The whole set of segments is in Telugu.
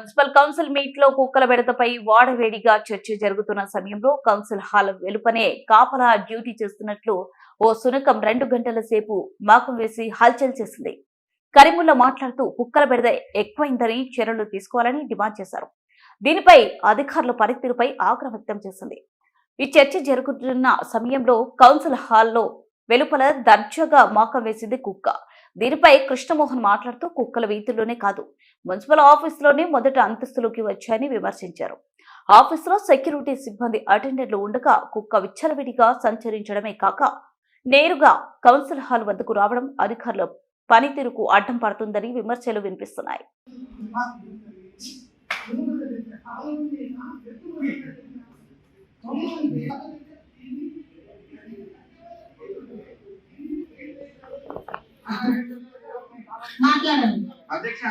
మున్సిపల్ కౌన్సిల్ మీట్లో కుక్కల బెడతపై వాడవేడిగా చర్చ జరుగుతున్న సమయంలో కౌన్సిల్ హాల్ వెలుపనే కాపలా డ్యూటీ చేస్తున్నట్లు ఓ సునకం రెండు గంటల సేపు మాకం వేసి హల్చల్ చేసింది. కరీముల్లా మాట్లాడుతూ కుక్కల బెడద ఎక్కువైందని చర్యలు తీసుకోవాలని డిమాండ్ చేశారు. దీనిపై అధికారుల పనితీరుపై ఆగ్రహం వ్యక్తం చేసింది. ఈ చర్చ జరుగుతున్న సమయంలో కౌన్సిల్ హాల్లో వెలుపల దర్జాగా మాకం వేసింది కుక్క. దీనిపై కృష్ణమోహన్ మాట్లాడుతూ కుక్కల వీధుల్లోనే కాదు మున్సిపల్ ఆఫీసులోనే మొదట అంతస్తులోకి వచ్చాయని విమర్శించారు. ఆఫీసులో సెక్యూరిటీ సిబ్బంది అటెండర్లు ఉండగా కుక్క విచ్చలవిడిగా సంచరించడమే కాక నేరుగా కౌన్సిల్ హాల్ వద్దకు రావడం అధికారుల పనితీరుకు అడ్డం పడుతుందని విమర్శలు వినిపిస్తున్నాయి. మాట్లాడండి. అధ్యక్ష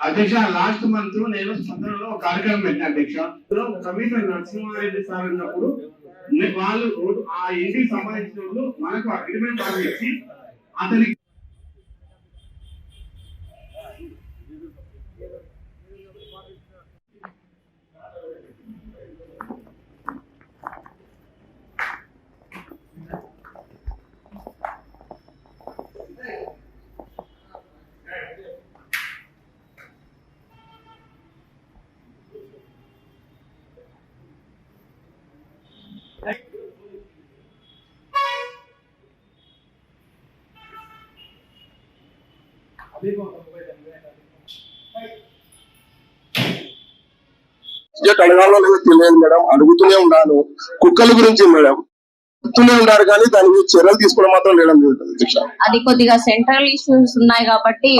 అధ్యక్ష లాస్ట్ మంత్ నేను స్పందనలో ఒక కార్యక్రమం పెట్టిన అధ్యక్ష. కమిషనర్ నరసింహారెడ్డి సార్ ఉన్నప్పుడు వాళ్ళు ఆ ఇంటికి సంబంధించిన వాళ్ళు మనకు అగ్రిమెంట్ ఇచ్చి అతనికి బడ్జెట్ అడగాలో లేదో తెలియదు మేడం. అడుగుతూనే ఉన్నాను. కుక్కల గురించి మేడం. అడుగుతూనే ఉన్నారు కానీ దాని మీద చర్యలు తీసుకోవడం మాత్రం లేడం లేదు అది కొద్దిగా సెంట్రల్ ఇష్యూస్ ఉన్నాయి కాబట్టి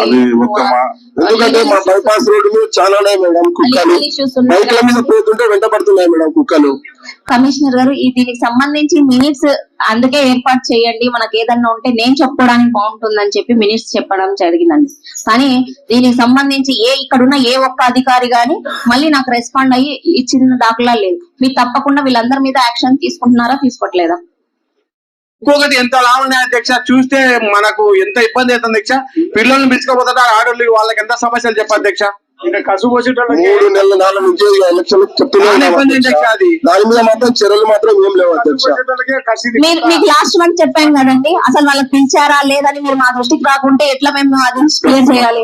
ఎందుకంటే మా బైపాస్ రోడ్డు మీద చాలానే మేడం కుక్కలు. బైక్ల మీద పోతుంటే వెంట పడుతున్నాయి మేడం కుక్కలు. కమిషనర్ గారు దీనికి సంబంధించి మినిట్స్ అందుకే ఏర్పాటు చేయండి. మనకి ఏదన్నా ఉంటే నేను చెప్పుకోవడానికి బాగుంటుందని చెప్పి మినిస్టర్ చెప్పడం జరిగిందండి. కానీ దీనికి సంబంధించి ఏ ఇక్కడున్న ఏ ఒక్క అధికారి గాని మళ్ళీ నాకు రెస్పాండ్ అయ్యి ఇచ్చిన దాఖలా లేదు. మీరు తప్పకుండా వీళ్ళందరి మీద యాక్షన్ తీసుకుంటున్నారా తీసుకోవట్లేదా? ఇంకొకటి ఎంత లాభం అధ్యక్ష? చూస్తే మనకు ఎంత ఇబ్బంది అవుతుంది అధ్యక్ష. పిల్లల్ని పిలుచుకోపోతుంటే ఆడోళ్ళు వాళ్ళకి ఎంత సమస్యలు చెప్ప అధ్యక్ష? మూడు నెలల నాలుగు నుంచి ఎలక్షన్. దాని మీద మాత్రం చర్యలు మాత్రం ఏం లేవు అధ్యక్ష. మీకు లాస్ట్ మంత్ చెప్పాను కదండి. అసలు వాళ్ళకి పిలిచారా లేదని మీరు మా దృష్టికి రాకుంటే ఎట్లా మేము అది క్లియర్ చేయాలి?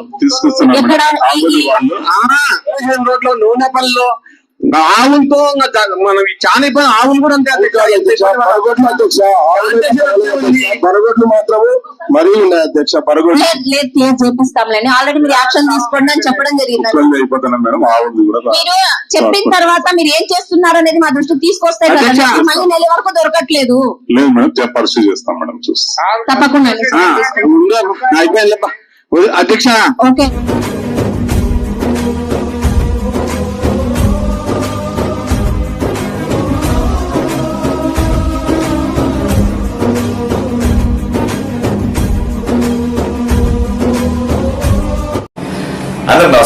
ఎక్కడ ఈ- ఈ- ఆ, రోడ్లో నూనె పనిలో ఆవులతో మనం ఈ చాలా ఇబ్బంది ఆవులు కూడా అంతే. పరగొట్లు అధ్యక్ష పరగొట్లు మాత్రము మరీ ఉన్నాయి అధ్యక్ష పరగొట్లు లేదు లేదు చేపిస్తాంలేండి ఆల్రెడీ మీరు యాక్షన్ తీసుకోండి అని చెప్పడం జరిగిందండి. కుక్కలు అయిపోతున్నాయి మేడం ఆవులు కూడా మీరు చెప్పిన తర్వాత మీరు ఏం చేస్తున్నారు అనేది మా దృష్టికి తీసుకొస్తే కదా. మళ్ళీ నెల వరకు దొరకట్లేదు. లేదు మేడం పరిశీలి చేస్తాం మేడం చూస్తాం. తప్పకుండా? అయిపోయింది. అధ్యక్ష. ఓకే.